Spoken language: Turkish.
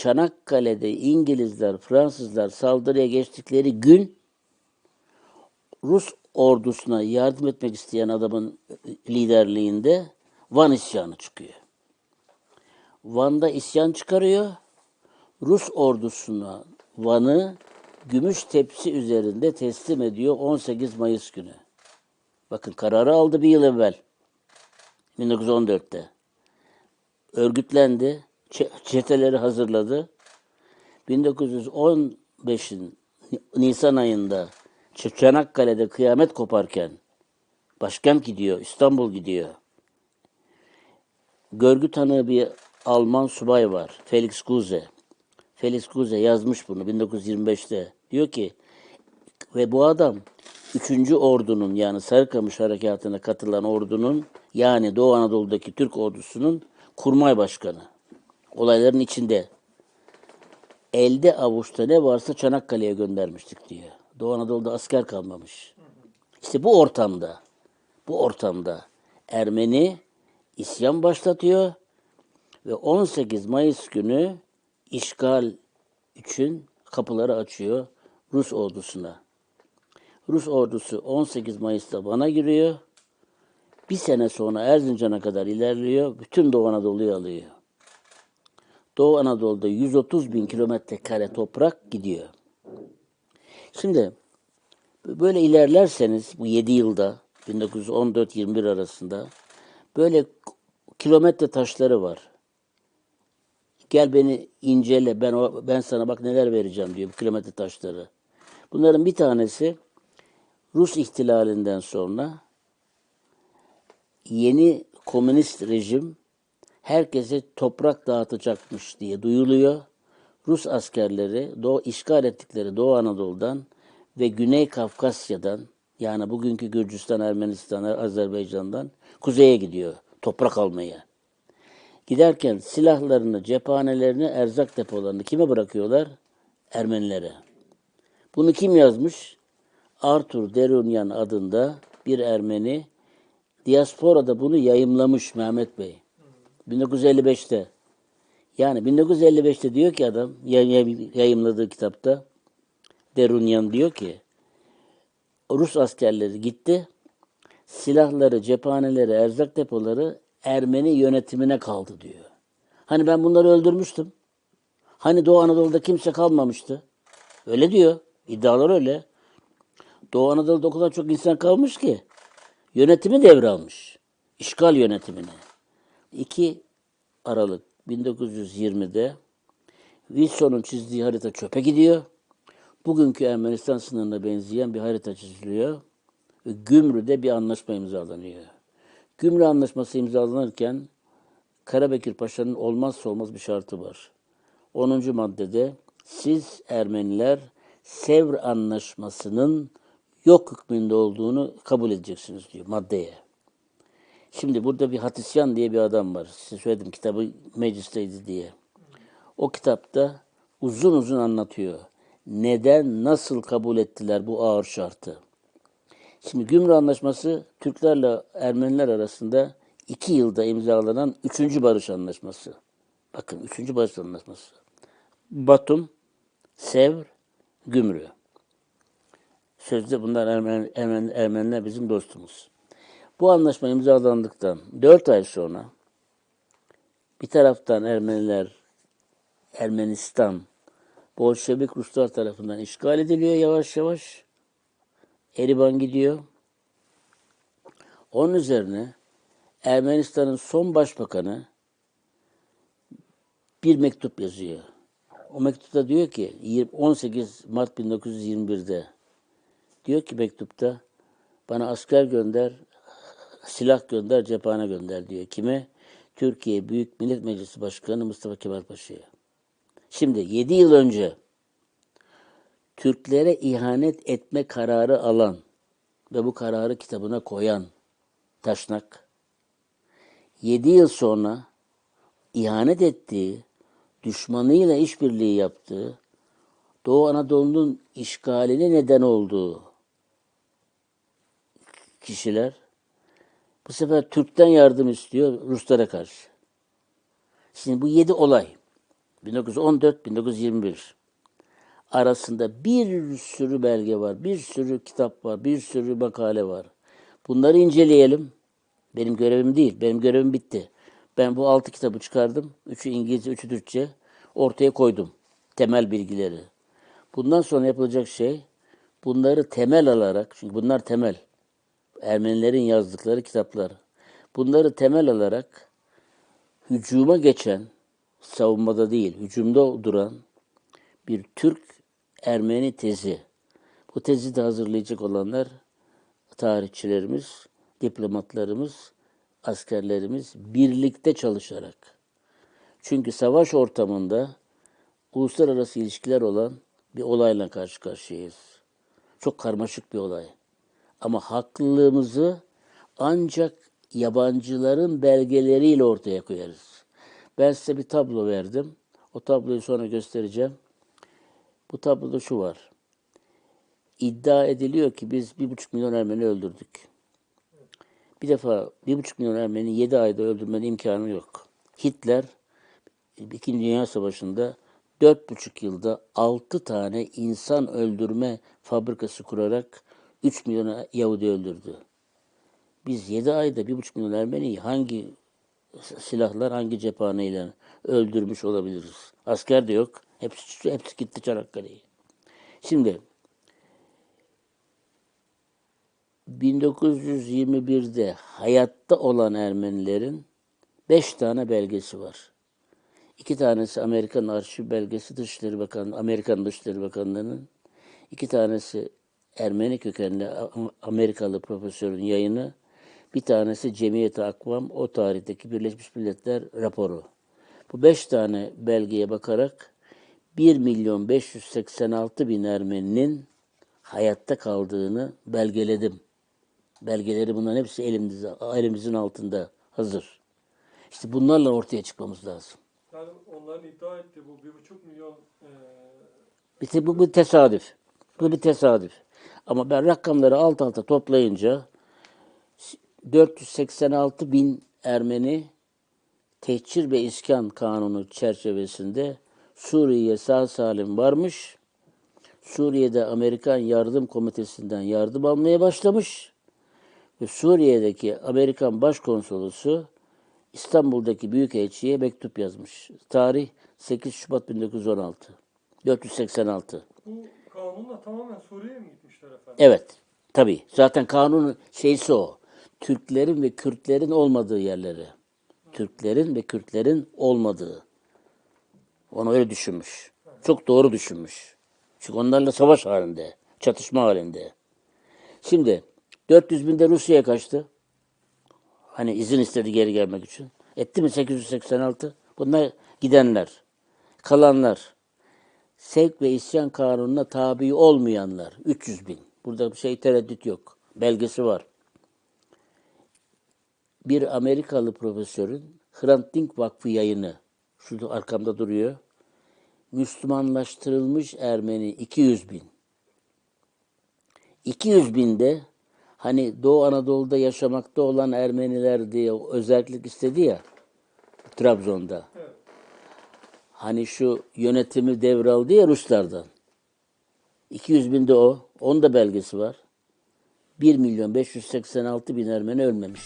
Çanakkale'de İngilizler, Fransızlar saldırıya geçtikleri gün Rus ordusuna yardım etmek isteyen adamın liderliğinde Van isyanı çıkıyor. Van'da isyan çıkarıyor. Rus ordusuna Van'ı gümüş tepsi üzerinde teslim ediyor 18 Mayıs günü. Bakın kararı aldı bir yıl evvel. 1914'te. Örgütlendi. Çe- Çeteleri hazırladı. 1915'in Nisan ayında Çanakkale'de kıyamet koparken başkent gidiyor, İstanbul gidiyor. Görgü tanığı bir Alman subay var. Felix Guze. Felix Guze yazmış bunu 1925'te. Diyor ki ve bu adam 3. ordunun yani Sarıkamış harekatına katılan ordunun yani Doğu Anadolu'daki Türk ordusunun kurmay başkanı. Olayların içinde. Elde avuçta ne varsa Çanakkale'ye göndermiştik diyor. Doğu Anadolu'da asker kalmamış. İşte bu ortamda, bu ortamda Ermeni isyan başlatıyor ve 18 Mayıs günü işgal için kapıları açıyor Rus ordusuna. Rus ordusu 18 Mayıs'ta Van'a giriyor. Bir sene sonra Erzincan'a kadar ilerliyor. Bütün Doğu Anadolu'yu alıyor. Doğu Anadolu'da 130 bin kilometre kare toprak gidiyor. Şimdi böyle ilerlerseniz bu 7 yılda 1914-21 arasında böyle kilometre taşları var. Gel beni incele ben ben sana bak neler vereceğim diyor bu kilometre taşları. Bunların bir tanesi Rus ihtilalinden sonra yeni komünist rejim herkese toprak dağıtacakmış diye duyuluyor. Rus askerleri Doğu işgal ettikleri Doğu Anadolu'dan ve Güney Kafkasya'dan yani bugünkü Gürcistan, Ermenistan, Azerbaycan'dan kuzeye gidiyor toprak almaya. Giderken silahlarını, cephanelerini, erzak depolarını kime bırakıyorlar? Ermenilere. Bunu kim yazmış? Arthur Derunyan adında bir Ermeni diasporada bunu yayımlamış Mehmet Bey. 1955'te. Yani 1955'te diyor ki adam yay- yay- yayımladığı kitapta Derunyan diyor ki Rus askerleri gitti. Silahları, cephaneleri, erzak depoları Ermeni yönetimine kaldı diyor. Hani ben bunları öldürmüştüm. Hani Doğu Anadolu'da kimse kalmamıştı. Öyle diyor. İddialar öyle. Doğu Anadolu'da o kadar çok insan kalmış ki yönetimi devralmış. İşgal yönetimini. 2 Aralık 1920'de Wilson'un çizdiği harita çöpe gidiyor. Bugünkü Ermenistan sınırına benzeyen bir harita çiziliyor. Ve Gümrü'de bir anlaşma imzalanıyor. Gümrü Anlaşması imzalanırken Karabekir Paşa'nın olmazsa olmaz bir şartı var. 10. maddede siz Ermeniler Sevr Anlaşması'nın yok hükmünde olduğunu kabul edeceksiniz diyor maddeye. Şimdi burada bir Hatisyan diye bir adam var. Size söyledim kitabı meclisteydi diye. O kitapta uzun uzun anlatıyor. Neden, nasıl kabul ettiler bu ağır şartı? Şimdi Gümrü Anlaşması Türklerle Ermeniler arasında iki yılda imzalanan üçüncü barış anlaşması. Bakın üçüncü barış anlaşması. Batum, Sevr, Gümrü. Sözde bunlar Ermen, Ermen, Ermeniler bizim dostumuz. Bu anlaşma imzalandıktan dört ay sonra bir taraftan Ermeniler, Ermenistan, Bolşevik Ruslar tarafından işgal ediliyor yavaş yavaş. Erivan gidiyor. Onun üzerine Ermenistan'ın son başbakanı bir mektup yazıyor. O mektupta diyor ki 18 Mart 1921'de diyor ki mektupta bana asker gönder, silah gönder, cephane gönder diyor. Kime? Türkiye Büyük Millet Meclisi Başkanı Mustafa Kemal Paşa'ya. Şimdi 7 yıl önce Türklere ihanet etme kararı alan ve bu kararı kitabına koyan Taşnak, 7 yıl sonra ihanet ettiği, düşmanıyla işbirliği yaptığı, Doğu Anadolu'nun işgaline neden olduğu kişiler bu sefer Türk'ten yardım istiyor Ruslara karşı. Şimdi bu yedi olay. 1914-1921 arasında bir sürü belge var, bir sürü kitap var, bir sürü makale var. Bunları inceleyelim. Benim görevim değil, benim görevim bitti. Ben bu altı kitabı çıkardım. Üçü İngilizce, üçü Türkçe. Ortaya koydum. Temel bilgileri. Bundan sonra yapılacak şey bunları temel alarak, çünkü bunlar temel. Ermenilerin yazdıkları kitaplar. Bunları temel alarak hücuma geçen, savunmada değil, hücumda duran bir Türk Ermeni tezi. Bu tezi de hazırlayacak olanlar tarihçilerimiz, diplomatlarımız, askerlerimiz birlikte çalışarak. Çünkü savaş ortamında uluslararası ilişkiler olan bir olayla karşı karşıyayız. Çok karmaşık bir olay. Ama haklılığımızı ancak yabancıların belgeleriyle ortaya koyarız. Ben size bir tablo verdim. O tabloyu sonra göstereceğim. Bu tabloda şu var. İddia ediliyor ki biz bir buçuk milyon Ermeni öldürdük. Bir defa bir buçuk milyon Ermeni yedi ayda öldürmenin imkanı yok. Hitler İkinci Dünya Savaşı'nda dört buçuk yılda altı tane insan öldürme fabrikası kurarak üç milyon Yahudi öldürdü. Biz yedi ayda bir buçuk milyon Ermeniyi hangi silahlar, hangi cephaneyle öldürmüş olabiliriz? Asker de yok. Hepsi, hepsi gitti Çanakkale'ye. Şimdi 1921'de hayatta olan Ermenilerin beş tane belgesi var. İki tanesi Amerikan Arşiv Belgesi Dışişleri Bakanlığı, Amerikan Dışişleri Bakanlığı'nın. iki tanesi Ermeni kökenli Amerikalı profesörün yayını. Bir tanesi Cemiyeti Akvam, o tarihteki Birleşmiş Milletler raporu. Bu beş tane belgeye bakarak 1 milyon 586 bin Ermeninin hayatta kaldığını belgeledim. Belgeleri bunların hepsi elimizde, elimizin altında hazır. İşte bunlarla ortaya çıkmamız lazım. Yani onların iddia ettiği bu bir buçuk milyon e, Bir, bu bir tesadüf. Bu bir tesadüf. Ama ben rakamları alt alta toplayınca 486 bin Ermeni tehcir ve iskan kanunu çerçevesinde Suriye'ye sağ salim varmış. Suriye'de Amerikan Yardım Komitesi'nden yardım almaya başlamış. Ve Suriye'deki Amerikan Başkonsolosu İstanbul'daki Büyükelçi'ye mektup yazmış. Tarih 8 Şubat 1916. 486. kanunla tamamen Suriye'ye mi gitmişler efendim? Evet. Tabii. Zaten kanunun şeysi o. Türklerin ve Kürtlerin olmadığı yerleri. Türklerin ve Kürtlerin olmadığı. Onu öyle düşünmüş. Çok doğru düşünmüş. Çünkü onlarla savaş halinde. Çatışma halinde. Şimdi 400 binde Rusya'ya kaçtı. Hani izin istedi geri gelmek için. Etti mi 886? Bunlar gidenler. Kalanlar. Sevk ve isyan kanununa tabi olmayanlar. 300 bin. Burada bir şey tereddüt yok. Belgesi var. Bir Amerikalı profesörün Hrant Dink Vakfı yayını. Şurada arkamda duruyor. Müslümanlaştırılmış Ermeni 200 bin. 200 binde hani Doğu Anadolu'da yaşamakta olan Ermeniler diye özellik istedi ya Trabzon'da. Hani şu yönetimi devraldı ya Ruslardan. 200 binde o. Onun da belgesi var. 1 milyon 586 bin Ermeni ölmemiş.